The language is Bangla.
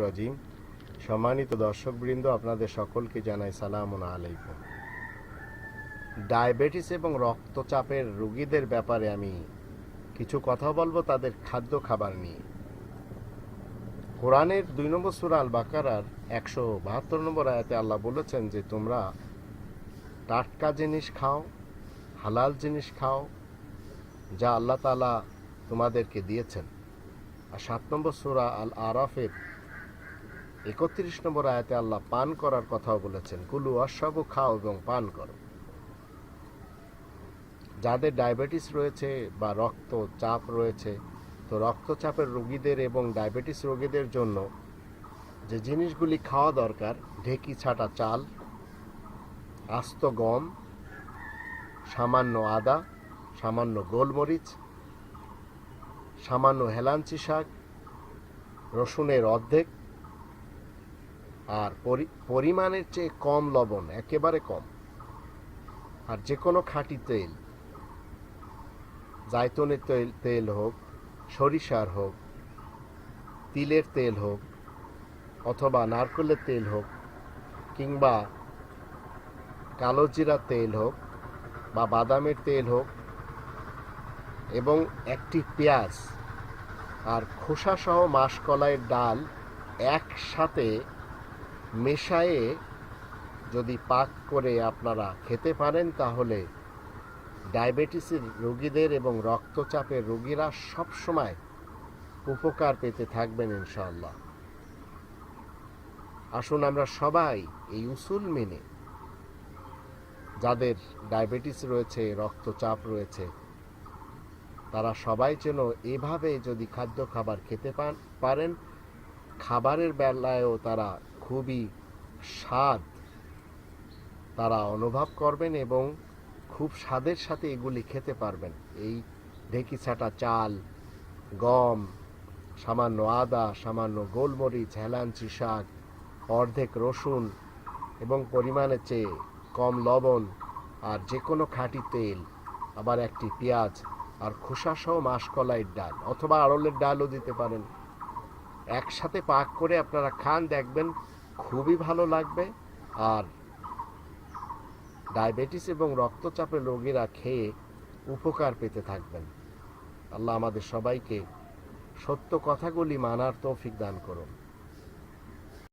রাজিম। সম্মানিত দর্শকবৃন্দ, আপনাদের সকলকে জানাই সালাম আলাইকুম। ডায়াবেটিস এবং রক্তচাপের রোগীদের ব্যাপারে আমি কিছু কথা বলব তাদের খাদ্য খাবার নিয়ে। কোরআনের দুই নম্বর সুরা আল বাকারার একশো বাহাত্তর নম্বর আয়াতে আল্লাহ বলেছেন যে, তোমরা টাটকা জিনিস খাও, হালাল জিনিস খাও, যা আল্লাহ তালা তোমাদেরকে দিয়েছেন। আর সাত নম্বর সুরা আল আরাফের একত্রিশ নম্বর আয়াতে আল্লাহ পান করার কথাও বলেছেন, কুলু অশ্বব খাও এবং পান করো। যাদের ডায়াবেটিস রয়েছে বা রক্ত চাপ রয়েছে, তো রক্তচাপের রোগীদের এবং ডায়াবেটিস রোগীদের জন্য যে জিনিসগুলি খাওয়া দরকার, ঢেকি, ছাটা, চাল, আস্ত গম, সামান্য আদা, সামান্য গোলমরিচ সামান্য হেলাঞ্চি শাক, রসুনের অর্ধেক, আর পরি- পরিমাণের চেয়ে কম লবণ, একেবারে কম। আর যে কোনো খাঁটি তেল, জায়তনের তেল তেল হোক, সরিষার হোক, তিলের তেল হোক, অথবা নারকেলের তেল হোক, কিংবা কালো জিরা তেল হোক, বা বাদামের তেল হোক এবং একটি পেঁয়াজ আর খোসাসহ মাসকলাইয়ের ডাল একসাথে মেশায়ে যদি পাক করে আপনারা খেতে পারেন, তাহলে ডায়াবেটিসের রোগীদের এবং রক্তচাপের রোগীরা সবসময় উপকার পেতে থাকবেন ইনশাআল্লাহ। আসুন আমরা সবাই এই উসুল মেনে যাদের ডায়াবেটিস রয়েছে, রক্তচাপ রয়েছে তারা সবাই যেন এভাবে যদি খাদ্য খাবার খেতে পারেন, খাবারের বেলায়ও তারা খুবই স্বাদ তারা অনুভব করবেন এবং খুব স্বাদের সাথে এগুলি খেতে পারবেন। এই ঢেকি ছাটা চাল, গম, সামান্য আদা, সামান্য গোলমরিচ হেলাঞ্চি শাক, অর্ধেক রসুন এবং পরিমাণের চেয়ে কম লবণ আর যে কোনো খাঁটি তেল, আবার একটি পেঁয়াজ আর খোসা খোসাসহ মাসকলাইয়ের ডাল, অথবা আড়লের ডালও দিতে পারেন। একসাথে পাক করে আপনারা খান, দেখবেন খুবই ভালো লাগবে। আর ডায়াবেটিস এবং রক্তচাপের রোগীরা খেয়ে উপকার পেতে থাকবেন। আল্লাহ আমাদের সবাইকে সত্য কথাগুলি মানার তৌফিক দান করুন।